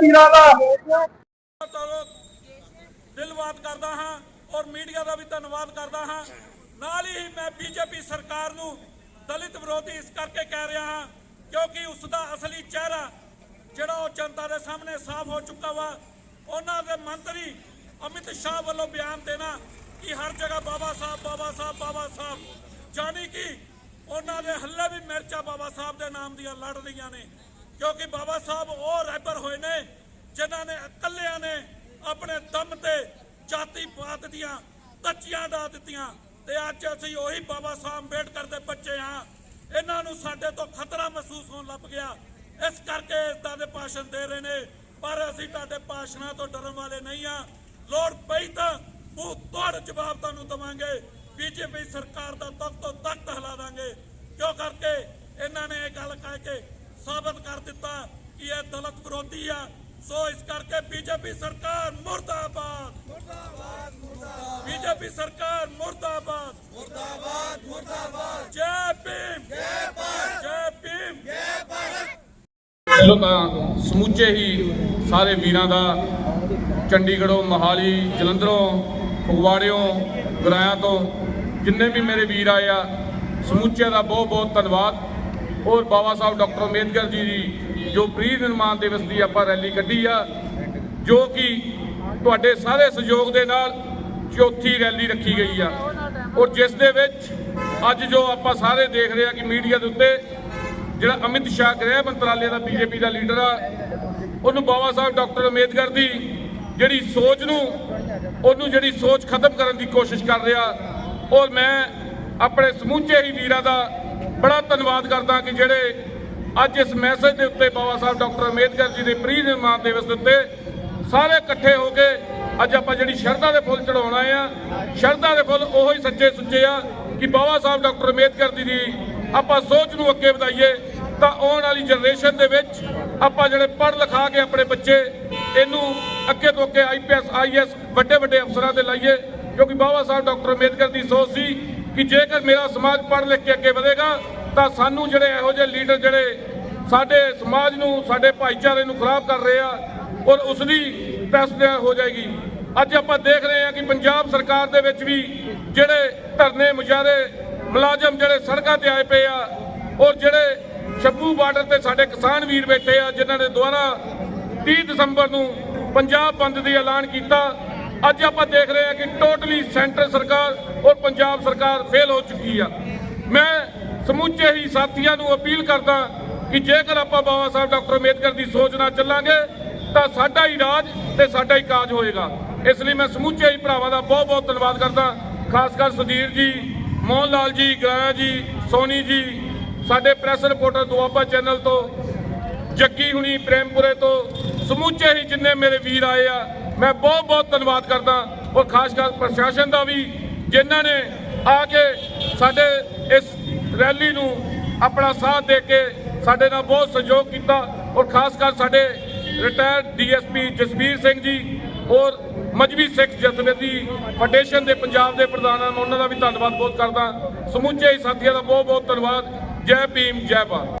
ਵੀਰਾਂ ਦਾ। ਦਿਲਵਾਦ ਕਰਦਾ ਹਾਂ ਔਰ ਮੀਡੀਆ ਦਾ ਵੀ ਧੰਨਵਾਦ ਕਰਦਾ ਹਾਂ। ਨਾਲ ਹੀ ਮੈਂ ਬੀਜੇਪੀ ਸਰਕਾਰ ਨੂੰ ਦਲਿਤ ਵਿਰੋਧੀ ਇਸ ਕਰਕੇ ਕਹਿ ਰਿਹਾ ਹਾਂ ਕਿਉਂਕਿ ਉਸ ਦਾ ਅਸਲੀ ਚਿਹਰਾ ਜਿਹੜਾ ਉਹ ਜਨਤਾ ਦੇ ਸਾਹਮਣੇ ਸਾਫ਼ ਹੋ ਚੁੱਕਾ ਵਾ, ਉਹਨਾਂ ਦੇ ਮੰਤਰੀ ਅਮਿਤ ਸ਼ਾਹ ਵੱਲੋਂ ਬਿਆਨ ਦੇਣਾ ਕਿ ਹਰ ਜਗ੍ਹਾ ਬਾਬਾ ਸਾਹਿਬ ਬਾਬਾ ਸਾਹਿਬ ਬਾਬਾ ਸਾਹਿਬ। ਜਾਨੀ ਕਿ ਉਹਨਾਂ ਦੇ ਹੱਲੇ ਵੀ ਮਿਰਚਾਂ ਬਾਬਾ ਸਾਹਿਬ ਦੇ ਨਾਮ ਦੀਆਂ ਲੜ ਰਹੀਆਂ ਨੇ। ਕਿਉਂਕਿ ਬਾਬਾ ਸਾਹਿਬ ਉਹ ਰਹਿਬਰ ਹੋਏ ਨੇ, ਜਿਨ੍ਹਾਂ ਨੇ ਇਕੱਲਿਆਂ ਨੇ ਆਪਣੇ ਦਮ ਤੇ ਜਾਤੀ ਪਾਤ ਦੀਆਂ ਕੱਚੀਆਂ ਡਾ ਦਿੱਤੀਆਂ। ਤੇ ਅੱਜ ਅਸੀਂ ਉਹੀ ਬਾਬਾ ਸਾਹਿਬ ਅੰਬੇਡਕਰ ਦੇ ਬੱਚੇ ਹਾਂ। ਇਹਨਾਂ ਨੂੰ ਸਾਡੇ ਤੋਂ ਖਤਰਾ ਮਹਿਸੂਸ ਹੋਣ ਲੱਗ ਗਿਆ। ਇਸ ਕਰਕੇ ਇਦਾਂ ਦੇ ਭਾਸ਼ਣ ਦੇ ਰਹੇ ਨੇ। ਪਰ ਅਸੀਂ ਤੁਹਾਡੇ ਭਾਸ਼ਣਾਂ ਤੋਂ ਡਰਨ ਵਾਲੇ ਨਹੀਂ ਆ ਲੋੜ ਪਈ ਤਾਂ ਮੂੰਹ ਤੋੜ ਜਵਾਬ ਤੁਹਾਨੂੰ ਦਵਾਂਗੇ। ਬੀਜੇਪੀ ਸਰਕਾਰ ਦਾ ਤਖਤ ਤੋਂ ਤਖਤ ਹਿਲਾ ਦਾਂਗੇ। ਕਿਉਂ ਕਰਕੇ? ਇਹਨਾਂ ਨੇ ਇਹ ਗੱਲ ਕਹਿ ਕੇ ਸਾਬਤ ਕਰ ਦਿੱਤਾ ਕਿ ਇਹ ਦਲਿਤ ਵਿਰੋਧੀ ਆ। ਸੋ ਇਸ ਕਰਕੇ ਬੀਜੇਪੀ ਸਰਕਾਰ ਮੁਰਦਾਬਾਦ। ਮੁਰਦਾਬਾਦ ਮੁਰਦਾਬਾਦ। ਬੀਜੇਪੀ ਸਰਕਾਰ ਮੁਰਦਾਬਾਦ। ਮੁਰਦਾਬਾਦ ਮੁਰਦਾਬਾਦ। ਜੈ ਭੀਮ। ਜੈ ਭਾਰਤ। ਜੈ ਭੀਮ। ਪਹਿਲਾਂ ਤਾਂ ਸਮੁੱਚੇ ਹੀ ਸਾਰੇ ਵੀਰਾਂ ਦਾ ਚੰਡੀਗੜ੍ਹੋਂ ਮਹਾਲੀ ਜਲੰਧਰੋਂ ਫਗਵਾੜਿਓਂ ਗੁਰਾਇਆਂ ਤੋਂ ਜਿੰਨੇ ਵੀ ਮੇਰੇ ਵੀਰ ਆਏ ਆ ਸਮੁੱਚੇ ਦਾ ਬਹੁਤ ਬਹੁਤ ਧੰਨਵਾਦ। ਔਰ ਬਾਬਾ ਸਾਹਿਬ ਡਾਕਟਰ ਅੰਬੇਦਕਰ ਜੀ ਦੀ ਜੋ ਪ੍ਰੀ ਨਿਰਮਾਣ ਦਿਵਸ ਦੀ ਆਪਾਂ ਰੈਲੀ ਕੱਢੀ ਆ, ਜੋ ਕਿ ਤੁਹਾਡੇ ਸਾਰੇ ਸਹਿਯੋਗ ਦੇ ਨਾਲ ਚੌਥੀ ਰੈਲੀ ਰੱਖੀ ਗਈ ਆ। ਔਰ ਜਿਸ ਦੇ ਵਿੱਚ ਅੱਜ ਜੋ ਆਪਾਂ ਸਾਰੇ ਦੇਖ ਰਹੇ ਆ ਕਿ ਮੀਡੀਆ ਦੇ ਉੱਤੇ ਜਿਹੜਾ ਅਮਿਤ ਸ਼ਾਹ ਗ੍ਰਹਿ ਮੰਤਰਾਲੇ ਦਾ ਬੀਜੇਪੀ ਦਾ ਲੀਡਰ ਆ, ਉਹਨੂੰ ਬਾਬਾ ਸਾਹਿਬ ਡਾਕਟਰ ਅੰਬੇਦਕਰ ਦੀ ਜਿਹੜੀ ਸੋਚ ਨੂੰ, ਉਹਨੂੰ ਜਿਹੜੀ ਸੋਚ ਖਤਮ ਕਰਨ ਦੀ ਕੋਸ਼ਿਸ਼ ਕਰ ਰਿਹਾ। ਔਰ ਮੈਂ ਆਪਣੇ ਸਮੂਚੇ ਹੀ ਵੀਰਾਂ ਦਾ ਬੜਾ ਧੰਨਵਾਦ ਕਰਦਾ ਕਿ ਜਿਹੜੇ ਅੱਜ ਇਸ ਮੈਸੇਜ ਦੇ ਉੱਤੇ ਬਾਬਾ ਸਾਹਿਬ ਡਾਕਟਰ ਅੰਬੇਦਕਰ ਜੀ ਦੇ ਪ੍ਰੀ ਨਿਰਮਾਣ ਦਿਵਸ ਦੇ ਉੱਤੇ ਸਾਰੇ ਇਕੱਠੇ ਹੋ ਕੇ ਅੱਜ ਆਪਾਂ ਜਿਹੜੀ ਸ਼ਰਧਾ ਦੇ ਫੁੱਲ ਚੜਾਉਣਾ ਆ ਸ਼ਰਧਾ ਦੇ ਫੁੱਲ ਉਹੋ ਹੀ ਸੱਚੇ ਸੁੱਚੇ ਆ ਕਿ ਬਾਬਾ ਸਾਹਿਬ ਡਾਕਟਰ ਅੰਬੇਦਕਰ ਜੀ ਦੀ ਆਪਾਂ ਸੋਚ ਨੂੰ ਅੱਗੇ ਵਧਾਈਏ ਤਾਂ ਆਉਣ ਵਾਲੀ ਜਨਰੇਸ਼ਨ ਦੇ ਵਿੱਚ ਆਪਾਂ ਜਿਹੜੇ ਪੜ੍ਹ ਲਿਖਾ ਕੇ ਆਪਣੇ ਬੱਚੇ ਇਹਨੂੰ ਅੱਗੇ ਤੋਂ ਅੱਗੇ ਆਈਪੀਐਸ ਆਈਐਸ ਵੱਡੇ ਵੱਡੇ ਅਫਸਰਾਂ ਤੇ ਲਾਈਏ ਕਿਉਂਕਿ ਬਾਬਾ ਸਾਹਿਬ ਡਾਕਟਰ ਅੰਬੇਦਕਰ ਦੀ ਸੋਚ ਸੀ ਕਿ ਜੇਕਰ ਮੇਰਾ ਸਮਾਜ ਪੜ੍ਹ ਲਿਖ ਕੇ ਅੱਗੇ ਵਧੇਗਾ, ਤਾਂ ਸਾਨੂੰ ਜਿਹੜੇ ਇਹੋ ਜਿਹੇ ਲੀਡਰ ਜਿਹੜੇ ਸਾਡੇ ਸਮਾਜ ਨੂੰ, ਸਾਡੇ ਭਾਈਚਾਰੇ ਨੂੰ ਖਰਾਬ ਕਰ ਰਹੇ ਆ, ਔਰ ਉਸ ਦੀ ਤਸਦੀਕ ਹੋ ਜਾਏਗੀ। ਅੱਜ ਆਪਾਂ ਦੇਖ ਰਹੇ ਹਾਂ ਕਿ ਪੰਜਾਬ ਸਰਕਾਰ ਦੇ ਵਿੱਚ ਵੀ ਜਿਹੜੇ ਧਰਨੇ ਮੁਜ਼ਾਹਰੇ ਮੁਲਾਜ਼ਮ ਜਿਹੜੇ ਸੜਕਾਂ ਤੇ ਆਏ ਪਏ ਆ, ਔਰ ਜਿਹੜੇ ਸ਼ੱਭੂ ਬਾਰਡਰ ਤੇ ਸਾਡੇ ਕਿਸਾਨ ਵੀਰ ਬੈਠੇ ਆ, ਜਿਨ੍ਹਾਂ ਨੇ ਦੁਆਰਾ 30 ਦਸੰਬਰ ਨੂੰ ਪੰਜਾਬ ਬੰਦ ਦੀ ਐਲਾਨ ਕੀਤਾ ਅੱਜ ਆਪਾਂ ਦੇਖ ਰਹੇ ਹਾਂ ਕਿ ਟੋਟਲੀ ਸੈਂਟਰ ਸਰਕਾਰ ਔਰ ਪੰਜਾਬ ਸਰਕਾਰ ਫੇਲ ਹੋ ਚੁੱਕੀ ਆ। ਮੈਂ ਸਮੁੱਚੇ ਹੀ ਸਾਥੀਆਂ ਨੂੰ ਅਪੀਲ ਕਰਦਾ ਕਿ ਜੇਕਰ ਆਪਾਂ ਬਾਬਾ ਸਾਹਿਬ ਡਾਕਟਰ ਅੰਬੇਦਕਰ ਦੀ ਸੋਚ ਨਾਲ ਚੱਲਾਂਗੇ, ਤਾਂ ਸਾਡਾ ਹੀ ਰਾਜ ਤੇ ਸਾਡਾ ਹੀ ਕਾਜ ਹੋਏਗਾ। ਇਸ ਲਈ ਮੈਂ ਸਮੁੱਚੇ ਹੀ ਭਰਾਵਾਂ ਦਾ ਬਹੁਤ ਬਹੁਤ ਧੰਨਵਾਦ ਕਰਦਾ। ਖਾਸ ਕਰ ਸੁਧੀਰ ਜੀ, ਮੋਹਨ ਲਾਲ ਜੀ, ਗਰਾਇਆ ਜੀ, ਸੋਨੀ ਜੀ, ਸਾਡੇ ਪ੍ਰੈਸ ਰਿਪੋਰਟਰ ਦੁਆਬਾ ਚੈਨਲ ਤੋਂ, ਜੱਗੀ ਹੁਣੀ ਪ੍ਰੇਮਪੁਰੇ ਤੋਂ, ਸਮੁੱਚੇ ਹੀ ਜਿੰਨੇ ਮੇਰੇ ਵੀਰ ਆਏ ਆ ਮੈਂ ਬਹੁਤ ਬਹੁਤ ਧੰਨਵਾਦ ਕਰਦਾ ਔਰ ਖਾਸ ਕਰ ਪ੍ਰਸ਼ਾਸਨ ਦਾ ਵੀ, ਜਿਨ੍ਹਾਂ ਨੇ ਆ ਕੇ ਸਾਡੇ ਇਸ ਰੈਲੀ ਨੂੰ ਆਪਣਾ ਸਾਥ ਦੇ ਕੇ ਸਾਡੇ ਨਾਲ ਬਹੁਤ ਸਹਿਯੋਗ ਕੀਤਾ ਔਰ ਖਾਸ ਕਰ ਸਾਡੇ ਰਿਟਾਇਰਡ ਡੀਐਸਪੀ ਜਸਬੀਰ ਸਿੰਘ ਜੀ ਔਰ ਮਜਬੀ ਸਿੱਖ ਜਥੇਬੰਦੀ ਫੈਡਰੇਸ਼ਨ ਦੇ ਪੰਜਾਬ ਦੇ ਪ੍ਰਧਾਨ ਹਨ ਉਹਨਾਂ ਦਾ ਵੀ ਧੰਨਵਾਦ ਬਹੁਤ ਕਰਦਾ। ਸਮੁੱਚੇ ਹੀ ਸਾਥੀਆਂ ਦਾ ਬਹੁਤ ਬਹੁਤ ਧੰਨਵਾਦ। ਜੈ ਭੀਮ, ਜੈ ਭਾਰਤ।